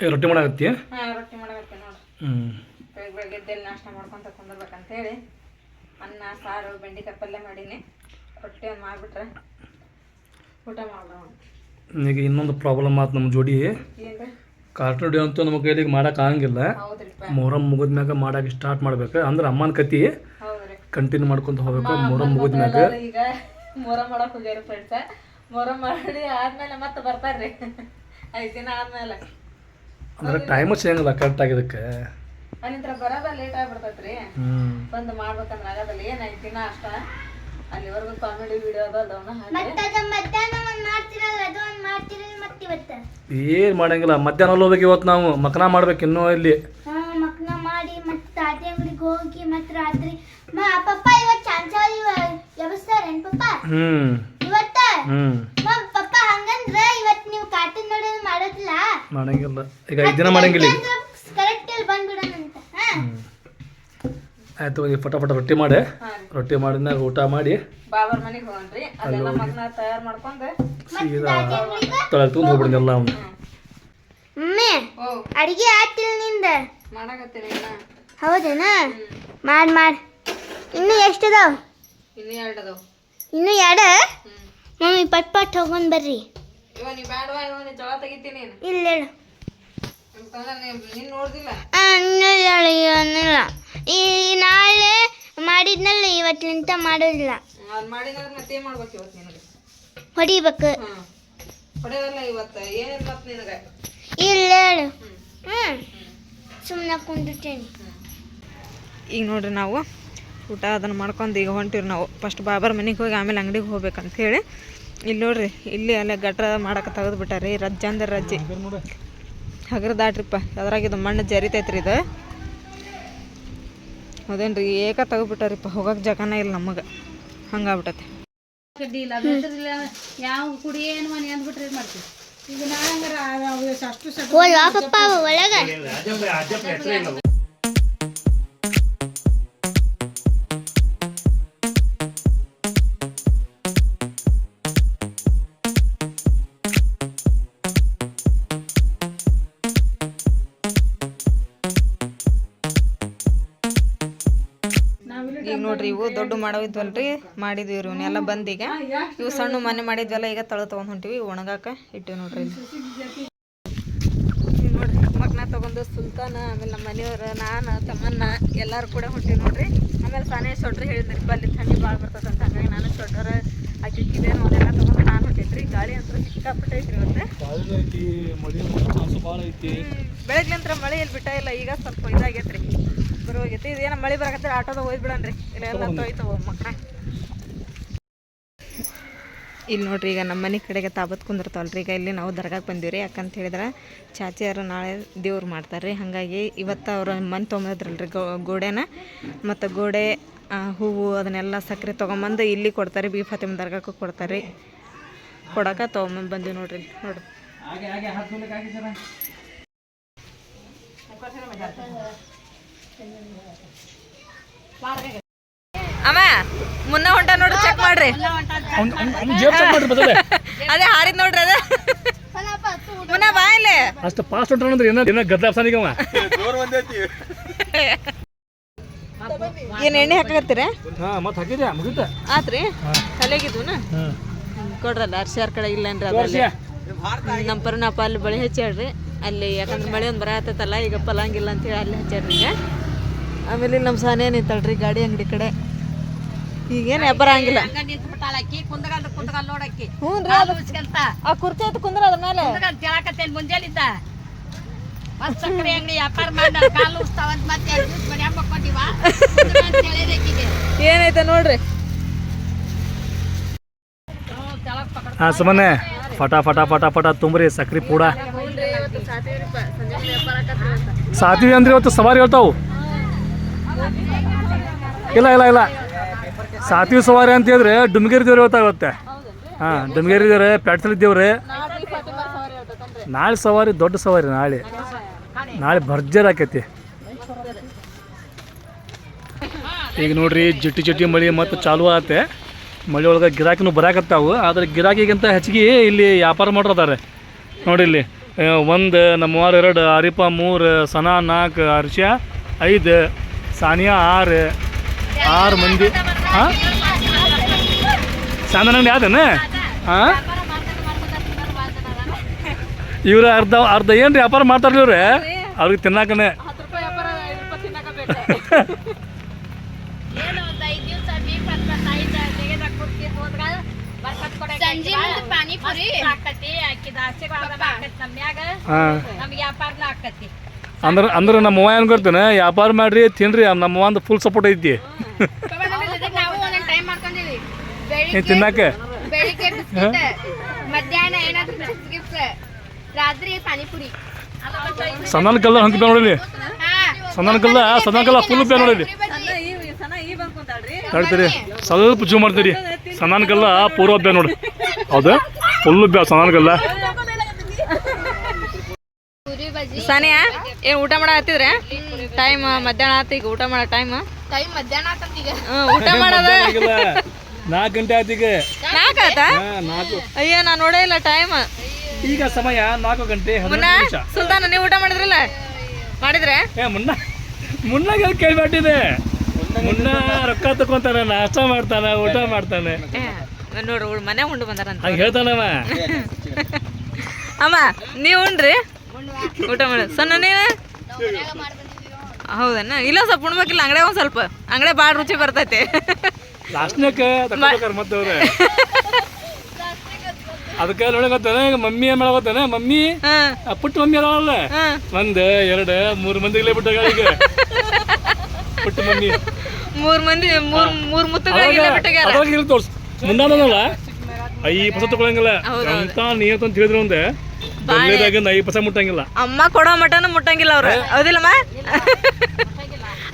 ರೊಟ್ಟಿ ಮಾಡಾಕತ್ತಿ ಹಾಂ ರೊಟ್ಟಿ ಮಾಡಬೇಕು ನೋಡಿ. ಹ್ಞೂ ಬೆಳಗ್ಗೆ ಬೆಳಗ್ಗೆ ಎದ್ದೆಲ್ಲಿ ನಾಷ್ಟ ಮಾಡ್ಕೊಂತ ಕುಂದಿರ್ಬೇಕಂತೇಳಿ ಅನ್ನ ಸಾರು ಬೆಂಡೆಕಾಯಿ ಪಲ್ಯ ಮಾಡೀನಿ. ರೊಟ್ಟಿ ಒಂದು ಮಾಡಿಬಿಟ್ರೆ ಊಟ ಮಾಡೋಣ ಈಗ ಇನ್ನೊಂದು ಪ್ರಾಬ್ಲಮ್ ಆಯ್ತು ನಮ್ಮ ಜೋಡಿ. ಕಾರ್ಟೂನ್ ಡೇ ಅಂತೂ ನಮ್ಮ ಕೈಲಿಗೆ ಮಾಡಕ್ಕೆ ಆಗಂಗಿಲ್ಲ. ಹೌದ್ರಿಪ್ಪ ಮುಗಿದ ಮ್ಯಾಗ ಮಾಡಕ್ಕೆ ಸ್ಟಾರ್ಟ್ ಮಾಡ್ಬೇಕು. ಅಂದ್ರೆ ಅಮ್ಮನ ಕತಿ ಕಂಟಿನ್ಯೂ ಮಾಡ್ಕೊಂತ ಹೋಗ್ಬೇಕು ಮೊಹರಂ ಮುಗಿದ್ಮ್ಯಾಗ ಮ್ಯಾಗ. ಈಗ ಮೊಹರಂ ಮಾಡಕ್ಕೆ ಹೋಗ್ಯಾರ ಫ್ರೆಂಡ್ಸ ಮೊಹರಂ ಮಾಡಿ ಆದ್ಮೇಲೆ ಮತ್ತೆ ಬರ್ತಾರ್ರಿ. ಐದು ದಿನ ಆದ್ಮೇಲೆ. ಅಂದ್ರೆ ಟೈಮ್ ಸಿಗಂಗಿಲ್ಲ ಕರೆಕ್ಟ್ ಆಗಿದ್ದಕ್ಕೆ ಅಲ್ಲಿಂತ್ರ ಬರೋದ ಲೇಟ್ ಆಗ್ಬಿಡ್ತೈತ್ರಿ. ಹ್ಞೂ ಬಂದು ಮಾಡ್ಬೇಕಂದ್ರೆ ಆಗದಲ್ಲ ಏನ್ ಐದು ದಿನ ಅಷ್ಟ? ಅಲ್ಲಿವರೆಗೂ ಕಾಮಿಡಿ ವಿಡಿಯೋ ಅದಾವನ್ನ ಹಾಕಿ ಮತ್ತದ ಮಧ್ಯಾಹ್ನ ಒಂದು ಮಾಡ್ತಿರಲ್ಲ ಅದು ಒಂದ್ ಮಾಡ್ತಿರಲ್ಲ ಮತ್ತೆ ಇವತ್ತು? ಏನು ಮಾಡಂಗಿಲ್ಲ ಮಧ್ಯಾಹ್ನ ಹೋಗ್ಬೇಕು ಇವತ್ತು ನಾವು. ಮಕನ ಮಾಡ್ಬೇಕು ಇನ್ನೂ ಇಲ್ಲಿ. ಹಾ ಮಕ್ನ ಮಾಡಿ ಮತ್ತೆ ತಾತಿ ಅಂಗಡಿಗೆ ಹೋಗಿ ಮತ್ತೆ ರಾತ್ರಿ. ಮಾ ಪಪ್ಪ ಇವತ್ತು ಚಾನ್ಚಾಲಿ ವ್ಯವಸ್ಥಾರೇನ್ ಪಪ್ಪ? ಹ್ಞೂ ಇವತ್ತ? ಹ್ಞೂ ಮಾ ಪಪ್ಪ ಹಂಗಂದ್ರ ಇವತ್ ನೀವು ಕಾರ್ಟೂನ್ ನೋಡೋದು ಮಾಡೋದಿಲ್ಲ ಮಾಡಂಗಿಲ್ಲ ಈಗ ಐದು ದಿನ ಮಾಡಂಗಿಲ್ಲ ಈಗ. ಆಯ್ತು ಹೋಗಿ ಪಟ ಪಟ ರೊಟ್ಟಿ ಮಾಡಿ. ರೊಟ್ಟಿ ಮಾಡಿದ್ಮ್ಯಾಗ ಊಟ ಮಾಡಿ. ಬಾಬರ್ ಮನೆಗೆ ಹೋಗನ್ರಿ ಅಲ್ಲೆಲ್ಲ ಮಗನ ತಯಾರು ಮಾಡ್ಕೊಂಡು ಸೀದಾ ತಳ ತುಂಬ ಎಲ್ಲ ಅವನು. ಮಮ್ಮಿ ಅಡಿಗೆ ಆತಿಲ್ಲ ನಿಂದ? ಮಾಡಾಕತ್ತೀನಿ ಹೌದೇನಾ? ಮಾಡ್ ಮಾಡ್. ಇನ್ನು ಎಷ್ಟು ಇನ್ನೂ ಎರಡು ಅದಾವ ಇನ್ನು ಎರಡು? ಮಮ್ಮಿ ಪಟ್ ಪಟ್ ಹೋಗೊಂಡ್ ಬರ್ರಿ. ಇವ ನೀ ಬ್ಯಾಡವಾ ಇವ ನೀ ಜಗಳ ತೆಗಿತೀನಿ ನೀನು. ಇಲ್ಲ ಹೇಳು ಅಂತಂದ್ರೆ ನೀನು ನೋಡ್ದಿಲ್ಲ? ಅನ್ನಲ್ಲ ಈ ನಾಳೆ ಮಾಡಿದ್ನಲ್ಲ ಇವತ್ತಿನಿಂದ ಮಾಡೋದಿಲ್ಲ. ಅದು ಮಾಡಿದ್ರೆ ಮತ್ತೆ ಏನು ಮಾಡ್ಬೇಕು ಇವತ್ತು ನಿನಗೆ? ಹೊಡಿಬೇಕು. ಹಾಂ ಹೊಡೆಯೋದಲ್ಲ ಇವತ್ತು ಏನಿಲ್ಲ ಮತ್ತೆ ನಿನಗೆ? ಇಲ್ಲ ಹೇಳು. ಹ್ಞೂ ಸುಮ್ಮನೆ ಕುಂದಿರ್ತೀನಿ. ಈಗ ನೋಡ್ರಿ ನಾವು ಊಟ ಅದನ್ನು ಮಾಡ್ಕೊಂಡು ಈಗ ಹೊಂಟಿವಿ ನಾವು. ಫಸ್ಟ್ ಬಾಬರ್ ಮನೆಗೆ ಹೋಗಿ ಆಮೇಲೆ ಅಂಗಡಿಗೆ ಹೋಗ್ಬೇಕಂತ ಹೇಳಿ. ಇಲ್ಲಿ ನೋಡ್ರಿ ಇಲ್ಲಿ ಅಲ್ಲೇ ಗಟ್ರ ಮಾಡಕ್ಕೆ ತೆಗೆದು ಬಿಟ್ಟಾರಿ ರಜ್ಜ ಅಂದ್ರೆ ರಜ್ಜಿ. ಹಗರದಾಟ್ರಿಪ್ಪ ಅದ್ರಾಗ ಇದು ಮಣ್ಣು ಜರಿತೈತ್ರಿ ಇದು. ಅದೇನ್ರಿ ಏಕ ತೆಗೆದ್ಬಿಟ್ಟಾರಿಪ್ಪ ಹೋಗಕ್ಕೆ ಜಗನ ಇಲ್ಲ ನಮಗೆ. ಹಂಗಾಗ್ಬಿಟ್ಟೈತೆ. ಈಗ ನೋಡ್ರಿ ಇವು ದೊಡ್ಡ ಮಾಡವಿದ್ವಲ್ರಿ ಮಾಡಿದ್ವಿ ರೀ ಇವನ್ನೆಲ್ಲ ಬಂದೀಗ. ಇವು ಸಣ್ಣ ಮನೆ ಮಾಡಿದ್ವಲ್ಲ ಈಗ ತಳ ತೊಗೊಂಡು ಹೊಂಟಿವಿ ಒಣಗಾಕ ಇಟ್ಟಿವಿ ನೋಡ್ರಿ ನೋಡ್ರಿ ಮಕ್ನ ತಗೊಂಡು ಸುಲ್ತಾನ ಆಮೇಲೆ ನಮ್ಮ ಮನೆಯವ್ರ ನಾನು ತಮ್ಮನ್ನ ಎಲ್ಲಾರು ಕೂಡ ಹೊಂಟಿವಿ ನೋಡ್ರಿ. ಆಮೇಲೆ ತಾನೇ ಶೊಟ್ರಿ ಹೇಳಿದ್ರಿ ಬಲ್ಲಿ ಥಂಡಿ ಭಾಳ ಬರ್ತದೆ ಅಂತ. ಹಂಗಾಗಿ ನಾನು ಶೊಟ್ರ ಹಾಕಿಕ್ಕಿದ್ದೇನು ಅವನ್ನೆಲ್ಲ ತಗೊಂಡು ನಾನು ಹೊಂಟಿದ್ರಿ. ಗಾಳಿ ಅಂತ ಸಿಕ್ಕಾಪಟ್ಟೆ ಐತ್ರಿ ಇವತ್ತು ಬೆಳಗ್ಲಿಂತ್ರ ಮಳೆ ಇಲ್ಲಿ ಬಿಟ್ಟ ಇಲ್ಲ ಈಗ ಸ್ವಲ್ಪ ಇದಾಗೈತ್ರಿ. ಮಳೆ ಬರಕತ್ತ ಆಟೋದ ಹೋಯ್ತು ಬಿಡನ್ರಿ ಇಲ್ಲ ಎಲ್ಲ ತೊಯ್ತವ ಮಕ್ಕಳ ಇಲ್ಲಿ ನೋಡ್ರಿ ಈಗ ನಮ್ಮ ಮನೆ ಕಡೆಗೆ ತಾಬತ್ ಕುಂದಿರ್ತಾವಲ್ರಿ. ಈಗ ಇಲ್ಲಿ ನಾವು ದರ್ಗಾಕ್ಕೆ ಬಂದೀವಿ ಯಾಕಂತ ಹೇಳಿದ್ರೆ ಚಾಚಿಯರು ನಾಳೆ ದೇವ್ರು ಮಾಡ್ತಾರೆ ರೀ ಹಾಗಾಗಿ ಇವತ್ತು ಅವ್ರು ಮನೆ ತೊಗೊಂಬದ್ರಲ್ರಿ ಗೋಡೆನ. ಮತ್ತು ಗೋಡೆ ಹೂವು ಅದನ್ನೆಲ್ಲ ಸಕ್ಕರೆ ತೊಗೊಂಬಂದು ಇಲ್ಲಿ ಕೊಡ್ತಾರೆ ಬಿ ಫಾತಿಮ ದರ್ಗಾಕ್ಕೂ ಕೊಡ್ತಾರೆ ರೀ ಕೊಡಕ್ಕೆ ತೊಗೊಂಬಂದು ಬಂದೀವಿ ನೋಡ್ರಿ. ನೋಡ್ರಿ ಅಮ್ಮ ಮುನ್ನ ಹೊಂಟ ನೋಡ್ರಿ ಚೆಕ್ ಮಾಡ್ರಿ. ಜೇಬ್ ಚೆಕ್ ಮಾಡ್ರಿ ಬದಲೇ. ಅದೇ ಹಾರಿದ್ ನೋಡ್ರಿ ಅದ. ಮುನ್ನ ಬಾ ಇಲ್ಲಿ. ಅಷ್ಟು ಫಾಸ್ಟ್ ಹೊಂಟ್ರೆ ಏನೋ ಏನೋ ಅವ ಏನ್ ಎಣ್ಣೆ ಹಾಕತ್ತೀರ ಹಾಂ ಮತ್ತೆ ಹಾಕಿದ್ಯಾ? ಮುಗಿತ? ಆತ್ರಿ? ತಲೆಗಿದ್ವುನ? ಕೊಡ್ರಲ್ಲ ಅರ್ಶಾರ್ ಕಡೆ ಇಲ್ಲನ್ರಿ ಅದ್ರಲ್ಲಿ. ನಮ್ಮ ಪರಿಣಾಪ ಅಲ್ಲಿ ಬಳಿ ಹಚ್ಚಾಡ್ರಿ. ಅಲ್ಲಿ ಯಾಕಂದ್ರೆ ಮಳೆ ಒಂದು ಬರ ಈಗ ಪಲಂಗಿಲ್ಲ ಅಂತೇಳಿ ಅಲ್ಲಿ ಹಚ್ಚಾಡ್ರಿ ಈಗ. ಆಮೇಲೆ ಇಲ್ಲಿ ನಮ್ಮ ಸಾನೇ ನಿಂತಳ್ರಿ ಗಾಡಿ ಅಂಗಡಿ ಕಡೆ. ಈಗೇನು ವ್ಯಾಪಾರ ಆಗಿಲ್ಲ ಹ್ಞೂ ರೀ ಆ ಕುರ್ಚಿ ಐತೆ ಕುಂದ್ರ ಅದ್ರ ಮೇಲೆ. ಮುಂಜಾನಿಂದ ಮತ್ ಸಕ್ಕರೆ ಅಂಗಡಿ ವ್ಯಾಪಾರ ಮಾಡ ಕಾಲು ಉಸ್ತಾವಂತ ಮತ್ತೆ ಜ್ಯೂಸ್ ಮಾಡಿ ಹಾಕೊಂಡಿವ ಏನೈತೆ ನೋಡ್ರಿ. ಹಾಂ ಸುಮ್ಮನೆ ಫಟಾ ಫಟಾ ಫಟಾ ಫಟಾ ತುಂಬ್ರಿ ಸಕ್ರಿ ಪೂಡ. ಸಾತಿವಿ ಅಂದ್ರೆ ಇವತ್ತು ಸವಾರಿ ಹೇಳ್ತಾವು. ಇಲ್ಲ ಇಲ್ಲ ಇಲ್ಲ. ಸಾತ್ವಿ ಸವಾರಿ ಅಂತ ಹೇಳಿದ್ರೆ ಡುಮ್ಗೇರಿ ದೇವ್ರು ಗೊತ್ತಾಗುತ್ತೆ ಹಾಂ, ಡುಮ್ಗೇರಿ ದೇವ್ರೆ ಪ್ಯಾಟ್ಸಲ್ ದೇವ್ರೆ. ನಾಳೆ ಸವಾರಿ, ದೊಡ್ಡ ಸವಾರಿ ನಾಳೆ. ನಾಳೆ ಭರ್ಜರ್ ಆಕೈತಿ. ಈಗ ನೋಡ್ರಿ, ಜಿಟ್ಟಿ ಜಿಟ್ಟಿ ಮಳಿ ಮತ್ತು ಚಾಲು ಆಗುತ್ತೆ ಮಳೆ ಒಳಗೆ ಗಿರಾಕಿನೂ ಬರಾಕತ್ತಾವು. ಆದ್ರೆ ಗಿರಾಕಿಗಿಂತ ಹೆಚ್ಚಿಗೆ ಇಲ್ಲಿ ವ್ಯಾಪಾರ ಮಾಡ್ರದಾರೆ. ನೋಡಿ ಇಲ್ಲಿ ಒಂದು ನಮ್ಮವಾರ ಎರಡು, ಅರಿಪ ಮೂರು, ಸನಾ ನಾಲ್ಕು ಅರ್ಷ ಐದು ಸಾನಿಯಾ ಆರು ಆರು ಮಂದಿ. ಹಾಂ ಸಾಂದನ ಅಂಗಡಿ ಯಾವ್ದನ? ಹಾಂ ಇವ್ರು ಅರ್ಧ ಅರ್ಧ ಏನು ರೀ ವ್ಯಾಪಾರ ಮಾಡ್ತಾರಲ್ಲ ಇವ್ರೆ? ಅವ್ರಿಗೆ ತಿನ್ನಾಕನೆ. ಪಾನಿಪುರಿ. ಹಾಕತಿ ಹಾಕಿದ ಆಕತಿ ನಮ್ಯಾಗ ನಮ್ಗೆ ವ್ಯಾಪಾರನ ಆಕತಿ ಅಂದ್ರೆ ಅಂದ್ರೆ ನಮ್ಮ ಅವ್ವ ಏನು ಕೊಡ್ತೇನೆ ವ್ಯಾಪಾರ ಮಾಡ್ರಿ, ತಿನ್ರಿ ನಮ್ಮ ಒಂದು ಫುಲ್ ಸಪೋರ್ಟ್ ಐತಿ. ಏನ್ ತಿನ್ನಾಕೆ? ಬೆಳಿಗ್ಗೆ ಬಿಸ್ಕಿಟ್ ಮಧ್ಯಾಹ್ನ ಏನಾದ್ರು ಚಿಪ್ಸ್ ಗಿಪ್ಸ್ ರಾತ್ರಿ ಪಾನಿಪುರಿ ಸಣ್ಣ ಕಲ್ಲ ಹಂಗೆ ಪೇ ನೋಡಿಲಿ? ಹಾ ಸಣ್ಣ ಕಲ್ಲ ಸಣ್ಣ ಕಲ್ಲ ಫುಲ್ ಪೇ ನೋಡಿಲಿ? ಹೇಳ್ತೀರಿ, ಸ್ವಲ್ಪ ಜೂ ಮಾಡ್ತೀರಿ. ಸಣ್ಣ ಕಲ್ಲ ಪೂರ್ವ ಬೇ ನೋಡಿ. ಹೌದಾ? ಫುಲ್ ಬ್ಯಾ ಸಣ್ಣ ಕಲ್ಲ. ಸಾನಿಯಾ ಏನು ಊಟ ಮಾಡತ್ತಿದ್ರೆ ಟೈಮ್ ಮಧ್ಯಾಹ್ನ ಆತ ಈಗ ಊಟ ಮಾಡೋ ಟೈಮ್ ಟೈಮ್ ಮಧ್ಯಾಹ್ನ ಆತಂತ ಈಗ. ಊಟ ಮಾಡೋದ? ನಾಲ್ಕು ಗಂಟೆ ಆತ ಈಗ. ನಾಲ್ಕು ಆತಾ? ಹಾ, ನಾಲ್ಕು. ಅಯ್ಯೋ ನಾ ನೋಡೇ ಇಲ್ಲ ಟೈಮ್ ಈಗ ಸಮಯ ನಾಲ್ಕು ಗಂಟೆ ಸುಲ್ತಾನ ನೀವು ಊಟ ಮಾಡಿದ್ರಲ್ಲ? ಮಾಡಿದ್ರೆ? ಮುನ್ನ ಮುನ್ನಾಗ ಕೇಳ್ಬಿಟ್ಟಿದೆ ಮುನ್ನ ರೊಕ್ಕ ತಕೊಂತಾನೆ ನಾಷ್ಟ ಮಾಡ್ತಾನೆ ಊಟ ಮಾಡ್ತಾನೆ. ನೋಡಿ ನೋಡ್ರಿ ಮನೆ ಉಂಡು ಬಂದಾರಂತ. ಹೇಳ್ತಾನಮ್ಮ ಅಮ್ಮ ನೀವು ಉಣ್ರಿ ಊಟ ಮಾಡ. ಸಣ್ಣ ಹೌದನ್ನ ಇಲ್ಲ ಸ್ವಲ್ಪ ಉಣ್ಬೇಕಿಲ್ಲ ಅಂಗಡಿ ಒಂದು ಸ್ವಲ್ಪ. ಅಂಗಡಿ ಭಾಳ ರುಚಿ ಬರ್ತೈತೆ. ಅದಕ್ಕೆ ನೋಡಕತ್ತಾನೆ ಈಗ ಮಮ್ಮಿ ಏನ್ ಮಾಡಕತ್ತಾನೆ ಮಮ್ಮಿ ಪುಟ್ಟ ಮಮ್ಮಿ ಅದಾವಲ್ಲ ಒಂದ್ ಎರಡು ಮೂರು ಮಂದಿಗಳೇ ಬಿಟ್ಟಾಗ ಈಗ. ಪುಟ್ಟ ಮಮ್ಮಿ. ಮೂರ್ ಮಂದಿ ಮೂರ್ ಮೂರ್ ಮುತ್ತ ತೋರ್ಸ್. ಮುಂದಾನಲ್ಲ ಐ ಪಸ ತಗೊಳಂಗಿಲ್ಲ. ಅಂತ ನೀ ಅಂತ ಹೇಳಿದ್ರು ಒಂದೆ ಪಸ ಮುಟ್ಟಂಗಿಲ್ಲ. ಅಮ್ಮ ಕೊಡೋ ಮಟನ ಮುಟ್ಟಂಗಿಲ್ಲ ಅವ್ರು. ಹೌದಿಲ್ಲಮ್ಮ?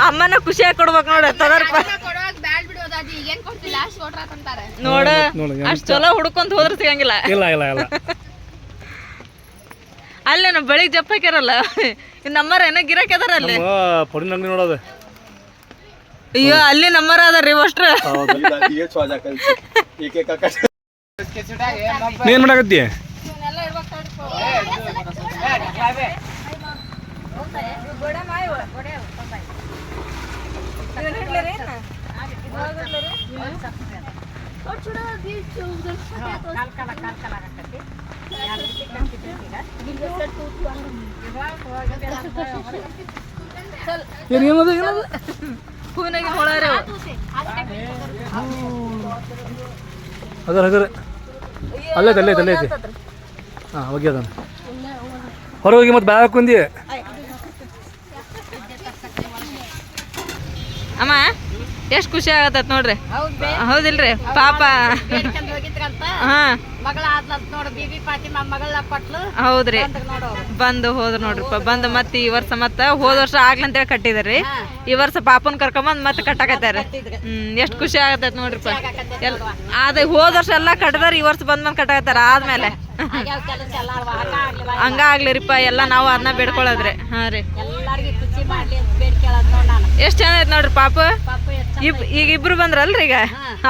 ಅಮ್ಮನ ಖುಷಿಯಾಗಿ ಕೊಡ್ಬೇಕು ನೋಡ ಕೊಡುವಾಗ ಬ್ಯಾಡ್ ಈಗೇನ್ ಕೊಡ್ತಿಲ್ಲ? ಅಂತಾರೆ. ನೋಡ ನೋಡು, ಅಷ್ಟ್ ಚಲೋ ಹುಡ್ಕೊಂತ ಹೋದ್ರೆ ಸಿಗಂಗಿಲ್ಲ. ಇಲ್ಲ ಇಲ್ಲ ಇಲ್ಲ. ಅಲ್ಲೇ ನಮ್ಮ ಬೆಳಿಗ್ಗೆ ಜಪ್ಪ ಹಾಕ್ಯಾರಲ್ಲ ನಮ್ಮರ ಏನೋ ಗಿರಾಕಿ ಅದಾರ ಅಲ್ಲಿ. ನಮ್ಮ ಪಡಿನ ಅಂಗಡಿ ನೋಡೋದು ಅಯ್ಯೋ ಅಲ್ಲಿ ನಮ್ಮರ ಅದಾರ್ರಿ ಅಷ್ಟ್ರ ನೀ ಏನ್ ಮಾಡಕತ್ತಿ ಏನ್ ಏನದು ಏನದು? ಹೂವಿನಾಗ ಹೊಳಾರೆ ಅದರ ಹಗರ ಅಲ್ಲೇ ಅಲ್ಲೇ ಅಲ್ಲೇ ಐತಿ ಹಾಂ ಹೋಗಿ ಅದಾನ ಹೊರಗೆ ಹೋಗಿ ಮತ್ತೆ ಬ್ಯಾಗ್ ಹಾಕೊಂಡಿ ಅಮ್ಮ? ಎಷ್ಟು ಖುಷಿ ಆಗತ್ತ ನೋಡ್ರಿ. ಹೌದಿಲ್ರಿ. ಪಾಪ. ಹಾಂ. ಹೌದ್ರಿ. ಬಂದು ಹೋದ್ರು ನೋಡ್ರಿಪ್ಪ ಬಂದು ಮತ್ತೆ ಈ ವರ್ಷ ಮತ್ತೆ ಹೋದ ವರ್ಷ ಆಗ್ಲಂತೇಳಿ ಕಟ್ಟಿದಾರಿ ಈ ವರ್ಷ ಪಾಪನ್ ಕರ್ಕೊಂಬಂದ್ ಮತ್ತೆ ಕಟ್ಟಾಕತ್ತಾರ. ಹ್ಮ್ ಎಷ್ಟು ಖುಷಿ ಆಗತ್ತ ನೋಡ್ರಿಪ್ಪ. ಅದ ಹೋದ ವರ್ಷ ಎಲ್ಲಾ ಕಟ್ಟದಾರ ಈ ವರ್ಷ ಬಂದ್ ಬಂದ್ ಕಟ್ಟಾಕತ್ತಾರ ಆದ್ಮೇಲೆ. ಹಂಗ ಆಗ್ಲಿರಿಪ್ಪ ಎಲ್ಲಾ ನಾವು ಅದನ್ನ ಬೇಡ್ಕೊಳ್ಳೋದ್ರಿ ಹಾ ರೀ. ಎಲ್ಲಾರ್ಗಿ ಜನ ಐತೆ ಎಷ್ಟ್ ನೋಡ್ರಿ ಪಾಪ? ಪಾಪ ಇಬ್ ಈಗ ಇಬ್ರು ಬಂದ್ರಲ್ರಿ ಈಗ?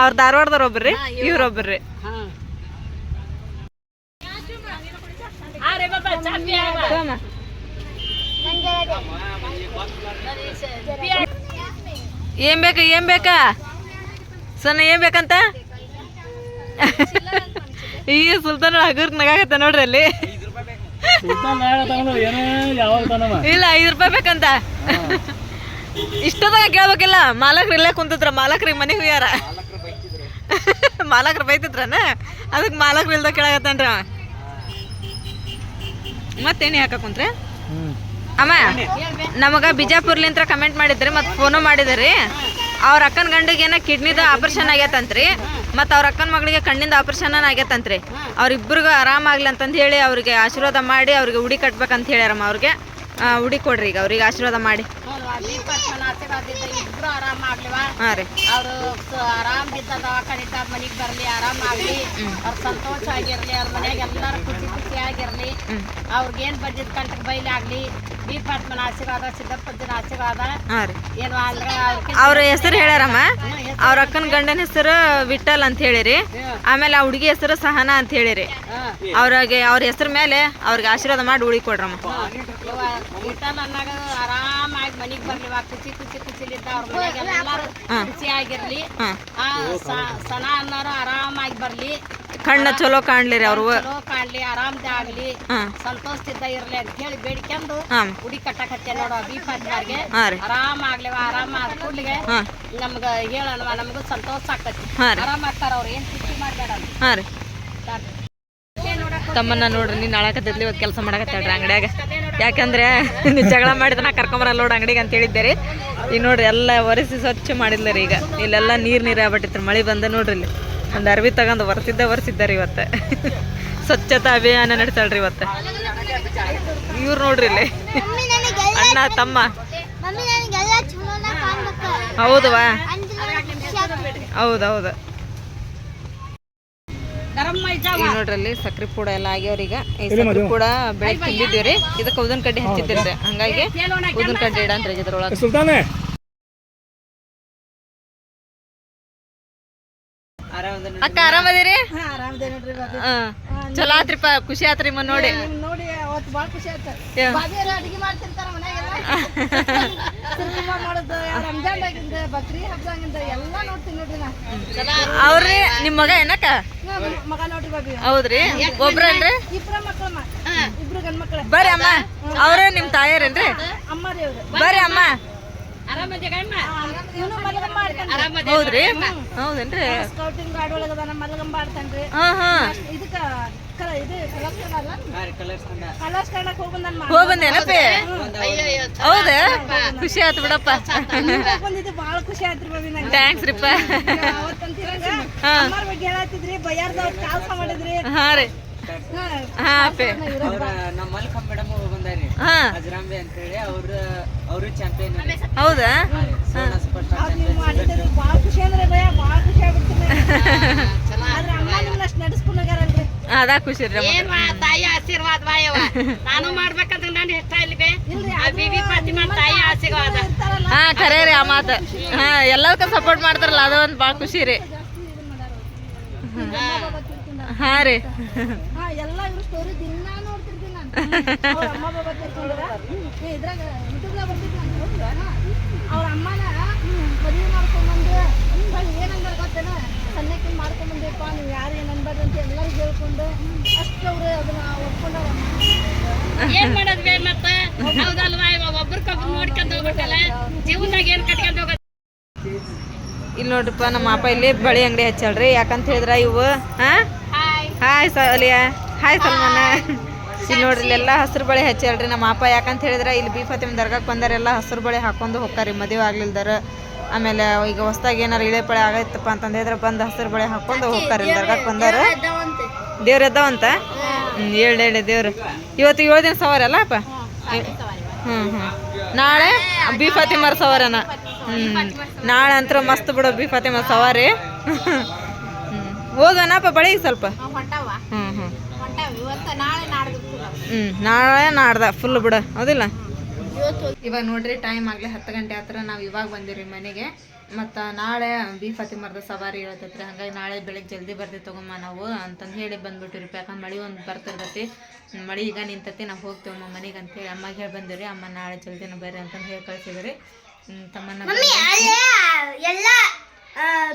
ಅವ್ರ ಧಾರವಾಡದವ್ರ ಒಬ್ರಿ ಇವ್ರೊಬ್ರಿ. ಏನ್ ಬೇಕು ಏನ್ ಬೇಕಾ? ಸಣ್ಣ ಏನ್ ಬೇಕಂತ? ಈ ಸುಲ್ತಾನ ಹಗುರ್ ನಗಾಗತ್ತ ನೋಡ್ರಿ ಅಲ್ಲಿ. ಇಲ್ಲ ಐದು ರೂಪಾಯಿ ಬೇಕಂತ. ಇಷ್ಟದಾಗ ಕೇಳ್ಬೇಕಿಲ್ಲ, ಮಾಲಕ್ರು ಇಲ್ಲೇ ಕುಂತಿದ್ರ, ಮಾಲಕ್ರಿಗೆ ಮನೆಗೆ ಹೋಗ್ಯಾರ ಮಾಲಕ್ರು ಬೈತಿದ್ರನ? ಅದಕ್ಕೆ ಮಾಲಕ್ರು ಇಲ್ದ ಕೇಳಾಗತ್ತನ್ರ ಮತ್ತೇನು ಯಾಕ ಕುಂತ್ರೆ? ಅಮ್ಮ, ನಮಗ ಬಿಜಾಪುರ್ಲಿಂತ ಕಮೆಂಟ್ ಮಾಡಿದ್ರಿ, ಮತ್ತೆ ಫೋನು ಮಾಡಿದ್ರಿ. ಅವ್ರ ಅಕ್ಕನ ಗಂಡಿಗೆ ಏನೋ ಕಿಡ್ನಿದ ಆಪರೇಷನ್ ಆಗೈತಂತ್ರಿ ಮತ್ತು ಅವ್ರ ಅಕ್ಕನ ಮಗಳಿಗೆ ಕಣ್ಣಿಂದ ಆಪರೇಷನ್ ಆಗೈತಂತ್ರಿ ಅವ್ರಿಬ್ರಿಗೂ ಆರಾಮಾಗ್ಲಿ ಅಂತಂದು ಹೇಳಿ ಅವ್ರಿಗೆ ಆಶೀರ್ವಾದ ಮಾಡಿ ಅವ್ರಿಗೆ ಉಡಿ ಕಟ್ಬೇಕಂತ ಹೇಳ್ಯಾರಮ್ಮ ಅವ್ರಿಗೆ. ಉಡಿ ಕೊಡ್ರಿ ಈಗ ಅವ್ರಿಗೆ ಆಶೀರ್ವಾದ ಮಾಡಿ. ಇಬ್ರು ಆರಾಮ ಆಗ್ಲಿವ? ಹಾಂ ರೀ. ಅವರು ಆರಾಮ್ ಬಿದ್ದ ದವಾಖಾನಿದ್ದ ಮನೆಗೆ ಬರ್ಲಿ ಆರಾಮ್ ಆಗ್ಲಿ. ಅವ್ರ ಸಂತೋಷ ಆಗಿರ್ಲಿ ಅವ್ರ ಮನ್ಯಾಗ ಎಲ್ಲಾರು ಖುಷಿ ಖುಷಿಯಾಗಿರ್ಲಿ ಅವ್ರಿಗೇನ್ ಬಂದಿದ್ ಕಂಟಕ್ ಬೈಲಿ ಆಗ್ಲಿ. ಆಶೀರ್ವಾದ ಸಿದ್ದಪ್ಪಜ್ಜನ ಆಶೀರ್ವಾದ. ಹಾಂ ರೀ. ಏನು ಅಂದ್ರೆ ಅವ್ರ ಹೆಸರು ಹೇಳ್ಯಾರಮ್ಮ. ಅವ್ರ ಅಕ್ಕನ ಗಂಡನ ಹೆಸರು ವಿಠಲ್ ಅಂತ ಹೇಳಿರಿ. ಆಮೇಲೆ ಆ ಹುಡುಗಿ ಹೆಸರು ಸಹನಾ ಅಂತ ಹೇಳಿರಿ. ಅವ್ರಿಗೆ ಅವ್ರ ಹೆಸರು ಮೇಲೆ ಅವ್ರಿಗೆ ಆಶೀರ್ವಾದ ಮಾಡಿ ಉಳಿ ಕೊಡ್ರಮ್ಮ ವಿಠಲ್ ಅನ್ನಾಗ ಆರಾಮಾಗಿ ಮನಿಗ್ ಬರ್ಲಿವ ಖುಷಿ ಖುಷಿ ಖುಷಿಲಿದ್ದ ಅವ್ರ ಮನ್ಯಾಗ ಎಲ್ಲಾರು ಖುಷಿಯಾಗಿರ್ಲಿ ಆಗಿರ್ಲಿ ಆ ಸನ ಅನ್ನೋರು ಆರಾಮಾಗಿ ಬರ್ಲಿ. ಕಣ್ಣ ಚಲೋ ಕಾಣ್ಲಿರಿ ಅವ್ರು. ಚಲೋ ಕಾಣ್ಲಿ ಆರಾಮ್ದ ಆಗ್ಲಿ. ಸಂತೋಷದಿಂದ ಇರ್ಲಿ ಅಂತ ಹೇಳಿ ಬೇಡ್ಕೊಂಡು ಉಡಿ ಕಟ್ಟಕತ್ತೆ ನೋಡು ಬಿ ಹಚ್ಚಾರ್ಗೆ ಆರಾಮ ಆಗ್ಲಿವ ಆರಾಮ ಆದ ಕೂಡ್ಲಿಗೆ ನಮ್ಗ ಹೇಳೋಣ ನಮಗೂ ಸಂತೋಷ ಆಕತಿ ಹಾಂ ಆರಾಮ ಆಗ್ತಾರ ಅವ್ರು ಏನ್ ಖುಷಿ ಮಾಡ್ಬೇಡ ತಮ್ಮನ್ನ ನೋಡ್ರಿ ನೀನು ಅಳಕತ್ತಿದ್ಲಿ ಇವತ್ತು ಕೆಲಸ ಮಾಡಕತ್ತಾಳ್ರಿ ಅಂಗಡಿಯಾಗ. ಯಾಕಂದ್ರೆ ನೀ ಜಗಳ ಮಾಡಿದ್ರೆ ನಾ ಕರ್ಕೊಂಬರಲ್ಲ ನೋಡಿ ಅಂಗಡಿಗೆ ಅಂತ ಹೇಳಿದ್ದೆ ರೀ. ಈಗ ನೋಡ್ರಿ ಎಲ್ಲ ಒರೆಸಿ ಸ್ವಚ್ಛ ಮಾಡಿದ್ಲ ರೀ ಈಗ. ಇಲ್ಲೆಲ್ಲ ನೀರು ನೀರು ಆಗ್ಬಿಟ್ಟಿತ್ತು ಮಳೆ ಬಂದ ನೋಡ್ರಿ ಇಲ್ಲಿ. ಒಂದು ಅರ್ವಿ ತಗೊಂಡು ಒರೆಸಿದ್ದ ಒರೆಸಿದ್ದಾರೆ ಇವತ್ತು. ಸ್ವಚ್ಛತಾ ಅಭಿಯಾನ ನಡೆಸಾಳ್ರಿ ಇವತ್ತು. ಇವ್ರು ನೋಡ್ರಿ ಇಲ್ಲಿ. ಅಣ್ಣ ತಮ್ಮ. ಹೌದವಾ ಅಂದ್ರೆ ಖುಷಿ ಸಕ್ರೆ ಈಗ ಪೂಡ ಎಲ್ಲ ಆಗ್ಯಾವ್ರೀಗ. ಈ ಸಕ್ರಿ ಪೂಡ ಬೆಳಗ್ಗೆ ತಿಂದಿದ್ದೀವ್ರಿ. ಇದಕ್ಕೆ ಉದನ್ ಕಡ್ಡಿ ಹಚ್ಚಿದ್ದಿಲ್ರಿ. ಹಂಗಾಗಿ ಉದನ್ ಕಡ್ಡಿ ಇಡಂತ್ರಿ ಇದ್ರೊಳಗೆ. ಸುಲ್ತಾನೆ. ಅಕ್ಕ ಆರಾಮದಿರಿ ಚಲೋ ಆತ್ರಿಪ್ಪ ಖುಷಿ ಆತ್ರಿ ಮ ನೋಡಿ. ನೋಡಿ ಅವತ್ತು ಭಾಳ ಖುಷಿ ಆಯ್ತು. ಅಡಿಗೆ ಮಾಡ್ತಿರ್ತಾರ ಮನ್ಯಾಗೆಲ್ಲ. ಸಿರ್ಕುಂಬ ಮಾಡೋದು ರಂಜಾನ್ ಆಗಿಂದ ಬಕ್ರಿ ಹಬ್ಬದಾಗಿಂದ ಎಲ್ಲ ನೋಡ್ತೀನಿ ನೋಡ್ರಿ ನಾ. ಅವ್ರಿ ನಿಮ್ ಮಗ ಏನಕ್ಕ? ಮಗ ನೋಡ್ರಿ ಬಾಬಿ. ಹೌದ್ರಿ? ಒಬ್ರನ್ರಿ ಇಬ್ರ ಮಕ್ಕಳಮ್ಮ ಇಬ್ರು ಗಂಡ್ ಮಕ್ಳ ಬರ್ರಿ ಅಮ್ಮ. ಅವ್ರ ನಿಮ್ ತಾಯರೇನ್ರಿ ಅಮ್ಮ ರೀ ಅವ್ರು. ಬರ್ರಿ ಅಮ್ಮ. ಹೌದ್ರಿ? ಹೌದೇನ್ರಿ? ಸ್ಕೌಟಿಂಗ್ ಗಾರ್ಡ್ ಒಳಗ ಅದಾನ ಮಲಗಂಬ ಆಡ್ತಾನ್ರಿ. ಹಾ ಹಾ. ಇದಕ್ಕ ಕಲ ಇದು ಕಲರ್ಸ್ಕೊಂಡ ಅಲ್ಲ? ಕಲರ್ಸ್ಕೊಂಡಕ್ ಹೋಗಿ ಬಂದನ್ ಹೋಗ್ ಬಂದೇನಪ್ಪಿ ಹೌದಾ? ಖುಷಿ ಆಯ್ತು ಬಿಡಪ್ಪ. ಭಾಳ ಖುಷಿ ಆಯ್ತು ಥ್ಯಾಂಕ್ಸ್ ರೀಪ್ಪ. ಹೇಳತ್ತಿದ್ರಿ ಬಯ್ಯಾರ್ದವ್ರು ಕೆಲಸ ಮಾಡಿದ್ರಿ. ಹಾ ರೀ. ಹಾ ಅಪ್ಪಿ. ನಮ್ಮ ಮಲ್ಕಮ್ ಮೇಡಮ್ ಬಂದಾರಿ ಹಾ. ಅಜರಾಂಬೆ ಅಂತೇಳಿ ಅವ್ರ ಅವರು ಚಾಂಪಿಯನ್ ಹೌದಾ? ಭಾಳ ಖುಷಿ ಅಂದ್ರೆ ಭಯ ಭಾಳ ಖುಷಿ ಆಗ್ಬಿಡ್ತೀನಿ ಆದ್ರೆ ಅಮ್ಮ ನಿಮ್ಮನ್ನ ಅಷ್ಟು ಅದ ಖುಷಿ ರೀ ಏನ್ ಮಾ ತಾಯಿ ಆಶೀರ್ವಾದ ಬಾಯವ ನಾನು ಮಾಡ್ಬೇಕಂತ ನಾನು ಇಷ್ಟ ಇಲ್ಲಿ ಬೇ ಆ ಬಿಬಿ ಫಾತಿಮಾ ತಾಯಿ ಆಶೀರ್ವಾದ. ಹಾ ಖರೆ ರೀ ಆ ಮಾತು. ಹಾ ಎಲ್ಲದಕ್ಕ ಸಪೋರ್ಟ್ ಮಾಡ್ತಾರಲ್ಲ ಅದ ಒಂದ್ ಭಾಳ ಖುಷಿ ರೀ. ಹಾ ರೀ. ಹಾ ಎಲ್ಲ ಇವ್ರ ಸ್ಟೋರಿ ದಿನ ನೋಡ್ತಿರ್ತೀನಿ ನಾನು. ಅವ್ರ ಅಮ್ಮ ಬಾಬಾ ತಿಳ್ಕೊಂಡ್ರ ಇದ್ರಾಗ ಯೂಟ್ಯೂಬ್ನಾಗ ಬರ್ತಿತ್ತು ನಾನು ಹೌದಾ? ಅವ್ರ ಅಮ್ಮನ ಮದುವೆ ಮಾಡ್ಕೊಂಡ್ಬಂದು ಏನಂದ್ರೆ ಗೊತ್ತೇನ? ಸಣ್ಣಕ್ಕಿಂತ ಮಾಡ್ಕೊಂಬಂದಿಪ್ಪ ನೀವು ಯಾರು ಏನು ಅನ್ಬಾರ್ದು ಅಂತ ಎಲ್ಲರಿಗೂ ಹೇಳ್ಕೊಂಡು ಅಷ್ಟು ಅವರು ಅದನ್ನ ಇಲ್ ಏನ್ ಮಾಡೋದ್ ಬೇ ಹೌದಲ್ವಾ? ಇವಾಗ ಒಬ್ರಿಗೊಬ್ರು ನೋಡ್ಕೊಂಡ್ ಹೋಗ್ಬೇಕಲ್ಲ ಜೀವನದಾಗ ಏನ್ ಕಟ್ಕೊಂಡ್ ಹೋಗೋದು? ಇಲ್ಲಿ ನೋಡ್ರಿಪ್ಪ ನಮ್ಮ ಅಪ್ಪ ಇಲ್ಲಿ ಬಳಿ ಅಂಗಡಿ ಹಚ್ಚಲ್ರಿ ಯಾಕಂತ ಹೇಳಿದ್ರ ಇವು? ಹಾಯ್ ಸಲಿಯ ಹಾಯ್ ಸಲ್ಮಾನ. ಇಲ್ಲಿ ನೋಡ್ರಿ ಇಲ್ಲೆಲ್ಲ ಹಸಿರು ಬಳೆ ಹಚ್ಚಲ್ರಿ ನಮ್ಮ ಅಪ್ಪ ಯಾಕಂತ ಹೇಳಿದ್ರ ಇಲ್ಲಿ ಬಿ ಫತಿಮ್ ದರ್ಗಾಕ್ ಬಂದಾರೆಲ್ಲ ಹಸಿರು ಬಳೆ ಹಾಕೊಂಡು ಹೋಗ್ತಾರೆ ಮದುವೆ ಆಗ್ಲಿಲ್ದಾರ. ಆಮೇಲೆ ಈಗ ಹೊಸದಾಗಿ ಏನಾರು ಇಳೆ ಪಳೆ ಆಗೈತಪ್ಪ ಅಂತಂದ್ರೆ ಹೇಳಿದ್ರೆ ಬಂದು ಹಸಿರು ಬಳೆ ಹಾಕೊಂಡು ಹೋಗ್ತಾರೆ ದರ್ಗಾಕ್ ಬಂದಾರ ದೇವ್ರ ಎದ್ದಾವಂತ? ಹೇಳಿ ಹೇಳಿ ದೇವ್ರು. ಇವತ್ತು ಏಳು ದಿನ ಸವಾರ ಅಲ್ಲ ಅಪ್ಪ? ಹ್ಞೂ ಹ್ಞೂ ನಾಳೆ ಬಿ ಫಾತಿಮರ್ ಸವಾರನ. ಹ್ಞೂ ನಾಳೆ ಅಂತರ ಮಸ್ತ್ ಬಿಡು ಬಿ ಫಾತಿಮ ಸವಾರಿ. ಹೋಗೋಣಪ್ಪ ಬಳಿ ಸ್ವಲ್ಪ. ಹ್ಞೂ ಹ್ಞೂ ಹ್ಞೂ ನಾಳೆ ನಾಡ್ದ ಫುಲ್ ಬಿಡು. ಹೌದಿಲ್ಲ? ಇವಾಗ ನೋಡ್ರಿ ಟೈಮ್ ಆಗಲಿ ಹತ್ತು ಗಂಟೆ ಹತ್ರ ನಾವು ಇವಾಗ ಬಂದಿರಿ ಮನೆಗೆ. ಮತ್ತು ನಾಳೆ ಬಿ ಫಾತಿಮರ್ದ ಸವಾರಿ ಇರತ್ತೈತ್ರಿ. ಹಾಗಾಗಿ ನಾಳೆ ಬೆಳಗ್ಗೆ ಜಲ್ದಿ ಬರ್ತೀವಿ ತಗೊಮ್ಮ ನಾವು ಅಂತಂದು ಹೇಳಿ ಬಂದ್ಬಿಟ್ಟಿರಿ ಯಾಕಂದ್ರೆ ಮಳೆ ಒಂದು ಬರ್ತಿರ್ತೈತಿ. ಮಳೆ ಈಗ ನಿಂತತಿ ನಾವು ಹೋಗ್ತೇವಮ್ಮ ಮನೆಗೆ ಅಂತೇಳಿ ಅಮ್ಮಗೆ ಹೇಳಿ ಬಂದಿರಿ ಅಮ್ಮ ನಾಳೆ ಜಲ್ದಿನ ಬರ್ರಿ ಅಂತಂದು ಹೇಳಿ ಕಳ್ಸಿದ್ರಿ. ತಮ್ಮನ ಎಲ್ಲ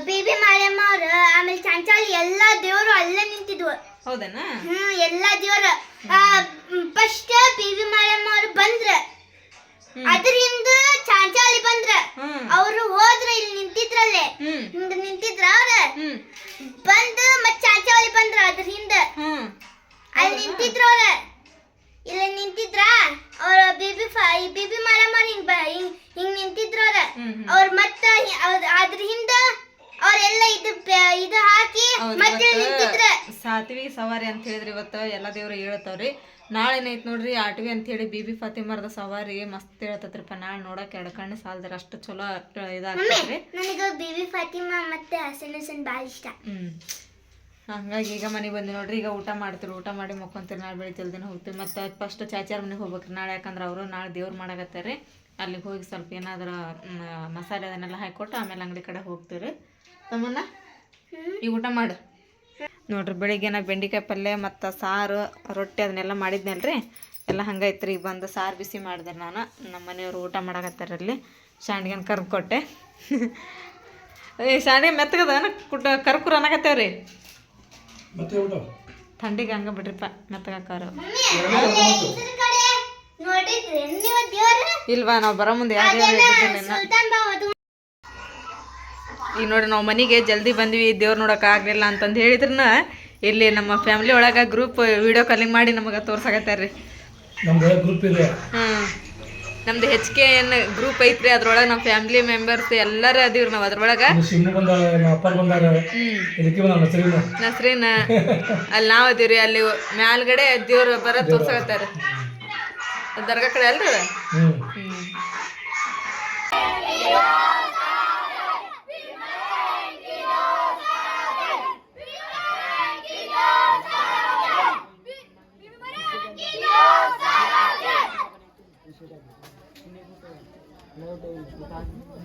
ಬೇಬಿ ಮಾರಮ್ಮ ಅವ್ರು ಆಮೇಲೆ ಚಂಚಾಲಿ ಎಲ್ಲ ದೇವರು ಅಲ್ಲೇ ನಿಂತಿದ್ವು. ಹೌದಾ ಹ್ಮ್ ಎಲ್ಲಾ ದೇವರ. ಫಸ್ಟ್ ಬೇಬಿ ಮಾರಮ್ಮ ಅವ್ರು ಬಂದ್ರ. ಅದರಿಂದ ಚಾಂಚಾಲಿ ಬಂದ್ರ. ಅವರು ಹೋದ್ರ ಇಲ್ಲಿ ನಿಂತಿದ್ರಲ್ಲೇ. ಹ್ಮ್. ನಿಂತಿದ್ರ ಅವ್ರ? ಬಂದ ಮತ್ ಚಾಂಚಾಲಿ ಬಂದ್ರ ಅದ್ರ ಹಿಂದ ಅಲ್ಲಿ ನಿಂತಿದ್ರ ಅವ್ರ? ಇಲ್ಲಿ ನಿಂತಿದ್ರ? ಅವ್ರ ಬೇಬಿ ಬೇಬಿ ಬಿಬಿ ಹಿಂಗ್ ಹಿಂಗ್ ಹಿಂಗ್ ನಿಂತಿದ್ರ ಅವ್ರ? ಅವ್ರ ಮತ್ತ ಅದ್ರ ಹಿಂದ ಅವ್ರೆಲ್ಲ ಇದು ಇದು ಹಾಕಿ ಮತ್ತೆ ನಿಂತಿದ್ರ. ಸಾತ್ವಿ ಸವಾರಿ ಅಂತ ಹೇಳಿದ್ರಿ ಇವತ್ತು ಎಲ್ಲ ದೇವ್ರು ಹೇಳ್ತಾವ್ರಿ ನಾಳೆ ಏನೈತ್ ನೋಡ್ರಿ ಆಟ್ವಿ ಅಂತ ಹೇಳಿ ಬಿಬಿ ಫಾತಿಮರ್ದ ಸವಾರಿ ಮಸ್ತ್ ಹೇಳ್ತತ್ರಿಪ್ಪ ನಾಳೆ ನೋಡಕ್ ಎರಡು ಕಣ್ಣು ಸಾಲ್ದ್ರ. ಅಷ್ಟು ಚಲೋ ನನಗ ಫಾತಿಮಾ ಮತ್ತೆ ಹಸನ್ ಹಸನ್ ಬಾಳ ಇಷ್ಟ. ಹಂಗಾಗಿ ಈಗ ಮನೆಗೆ ಬಂದು ನೋಡ್ರಿ. ಈಗ ಊಟ ಮಾಡ್ತೀರಿ ಊಟ ಮಾಡಿ ಮಕ್ಕೊಂತೀರಿ ನಾಳೆ ಬೆಳಿ ಜಲ್ದಿನ ಹೋಗ್ತೀವಿ. ಮತ್ತು ಫಸ್ಟ್ ಚಾಚಾರ ಮನೆಗೆ ಹೋಗ್ಬೇಕ್ರಿ. ನಾಳೆ ಯಾಕಂದ್ರೆ ಅವರು ನಾಳೆ ದೇವ್ರು ಮಾಡಕತ್ತಾರೆ. ಅಲ್ಲಿಗೆ ಹೋಗಿ ಸ್ವಲ್ಪ ಏನಾದರೂ ಮಸಾಲೆ ಅದನ್ನೆಲ್ಲ ಹಾಕಿಕೊಟ್ಟು ಆಮೇಲೆ ಅಂಗಡಿ ಕಡೆ ಹೋಗ್ತೀರಿ ತಮ್ಮನ್ನ ಈಗ ಊಟ ಮಾಡು. ನೋಡ್ರಿ ಬೆಳಿಗ್ಗೆ ನಾ ಬೆಂಡಿಕಾಯಿ ಪಲ್ಯ ಮತ್ತು ಸಾರು ರೊಟ್ಟಿ ಅದನ್ನೆಲ್ಲ ಮಾಡಿದ್ನಲ್ರಿ. ಎಲ್ಲ ಹಂಗೈತ್ರಿ ಈಗ ಬಂದು ಸಾರು ಬಿಸಿ ಮಾಡಿದೆ ನಾನು. ನಮ್ಮ ಮನೆಯವ್ರು ಊಟ ಮಾಡಕತ್ತಾರಲ್ಲಿ ಶಾಂಡ್ಗೆನ ಕರ್ದು ಕೊಟ್ಟೆ. ಏ ಶಾಂಡ್ಗೆ ಮೆತ್ತಗದ ಕುಟ್ಟ ಕರ್ಕುರ್ ಅನ್ನಕತ್ತೇವ್ರಿ? ಥಂಡಿಗೆ ಹಂಗೆ ಬಿಡ್ರಿಪ್ಪ ಮೆತ್ತಗಾಕವ್ರು. ಇಲ್ವಾ ನಾವು ಬರೋ ಮುಂದೆ ಯಾರು ಈಗ ನೋಡಿ ನಾವು ಮನೆಗೆ ಜಲ್ದಿ ಬಂದ್ವಿ ದೇವ್ರು ನೋಡೋಕೆ ಆಗಲಿಲ್ಲ ಅಂತಂದು ಹೇಳಿದ್ರನ್ನ ಇಲ್ಲಿ ನಮ್ಮ ಫ್ಯಾಮ್ಲಿ ಒಳಗೆ ಗ್ರೂಪ್ ವಿಡಿಯೋ ಕಾಲಿಂಗ್ ಮಾಡಿ ನಮಗೆ ತೋರ್ಸಾಕತ್ತಾರ ರೀ ನಮ್ದು ಗ್ರೂಪ್ ಇದೆ. ಹಾಂ. ನಮ್ದು ಹೆಚ್ ಕೆ ಎನ್ ಗ್ರೂಪ್ ಐತ್ರಿ ಅದ್ರೊಳಗೆ ನಮ್ಮ ಫ್ಯಾಮ್ಲಿ ಮೆಂಬರ್ಸ್ ಎಲ್ಲರೂ ಅದೀವ್ರಿ ನಾವು ಅದ್ರೊಳಗೆ. ನಸ್ರೀನ ಅಲ್ಲಿ ನಾವು ಅದೀವ್ರಿ ಅಲ್ಲಿ ಮ್ಯಾಲ್ಗಡೆ ದೇವ್ರು ಬರ ತೋರ್ಸಾಕತ್ತಾರ. ದರ್ಗಾ ಕಡೆ ಅಲ್ರಿ